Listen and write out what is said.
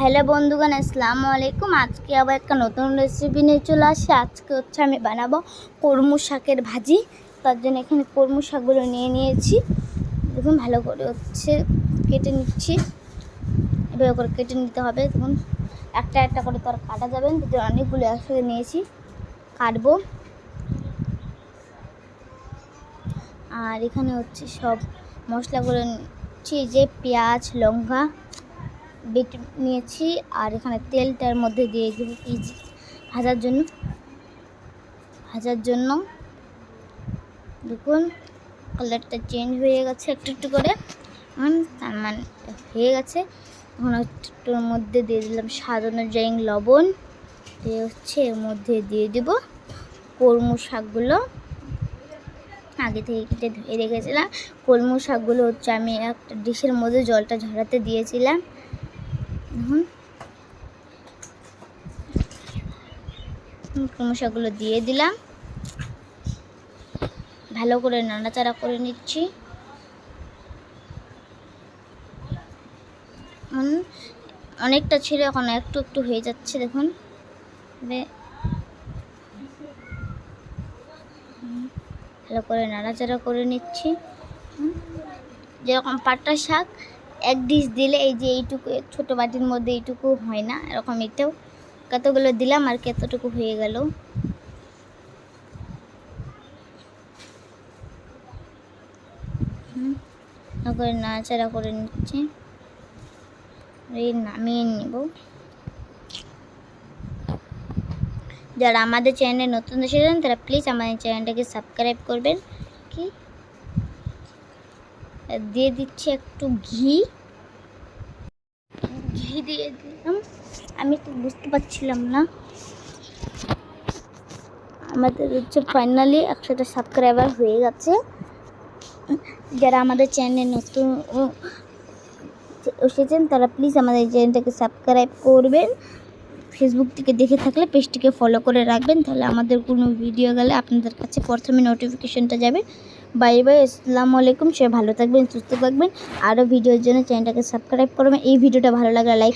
Hello বন্ধুগণ, আসসালামু আলাইকুম। আজকে আবার একটা নতুন রেসিপি নিয়ে চলে আসি। আজকে হচ্ছে আমি বানাবো কর্মু শাকের ভাজি। তার জন্য এখানে কর্মু শাকগুলো নিয়ে নিয়েছি। দেখুন, ভালো করে হচ্ছে কেটে নিচ্ছি। এভাবে করে কেটে নিতে হবে। দেখুন, একটা একটা করে তো আর কাটা যাবে না। অনেকগুলো একসাথে নিয়েছি। কাটবো। আর এখানে হচ্ছে সব মশলাগুলো নিচ্ছি। যে পেঁয়াজ, লঙ্কা বেটে নিয়েছি আর এখানে তেলটার মধ্যে দিয়ে দেবো এই ভাজার জন্য। ভাজার জন্য দেখুন, কালারটা চেঞ্জ হয়ে গেছে একটু একটু করে। তার মানে হয়ে গেছে। এখন একটুর মধ্যে দিয়ে দিলাম স্বাদ অনুযায়ী লবণ। দিয়ে হচ্ছে এর মধ্যে দিয়ে দেবো কর্মু শাকগুলো। আগে থেকে কেটে ধুয়ে রেখেছিলাম। কলমু শাকগুলো হচ্ছে আমি একটা ডিশের মধ্যে জলটা ঝরাতে দিয়েছিলাম। এখন কলমু শাকগুলো দিয়ে দিলাম। ভালো করে নাড়াচাড়া করে নিচ্ছি। অনেকটা ছিল, এখন একটু একটু হয়ে যাচ্ছে, দেখুন। ভালো করে নাড়াচাড়া করে নিচ্ছি। যেরকম পাটা শাক এক ডিশ দিলে এই যে এইটুকু ছোটো বাটির মধ্যে এইটুকু হয় না, এরকম এটাও কতগুলো দিলাম আর কতটুকু হয়ে গেল। করে নাড়াচাড়া করে নিচ্ছি। এই নামিয়ে নেব। যারা আমাদের চ্যানেলে নতুন এসেছেন, তারা প্লিজ আমাদের চ্যানেলটাকে সাবস্ক্রাইব করবেন। কি? দিয়ে দিচ্ছি একটু ঘি। ঘি দিয়ে দিলাম। আমি তো বুঝতে পারছিলাম না। আমাদের হচ্ছে ফাইনালি একশোটা সাবস্ক্রাইবার হয়ে গেছে। যারা আমাদের চ্যানেলে নতুন এসেছেন, তারা প্লিজ আমাদের চ্যানেলটাকে সাবস্ক্রাইব করবেন। ফেসবুক থেকে দেখে থাকলে পেজটিকে ফলো করে রাখবেন। তাহলে আমাদের কোনো ভিডিও গেলে আপনাদের কাছে প্রথমে নোটিফিকেশনটা যাবে। বাই বাই, আসসালামু আলাইকুম। সবাই ভালো থাকবেন, সুস্থ থাকবেন। আরও ভিডিওর জন্য চ্যানেলটাকে সাবস্ক্রাইব করবেন। এই ভিডিওটা ভালো লাগলে লাইক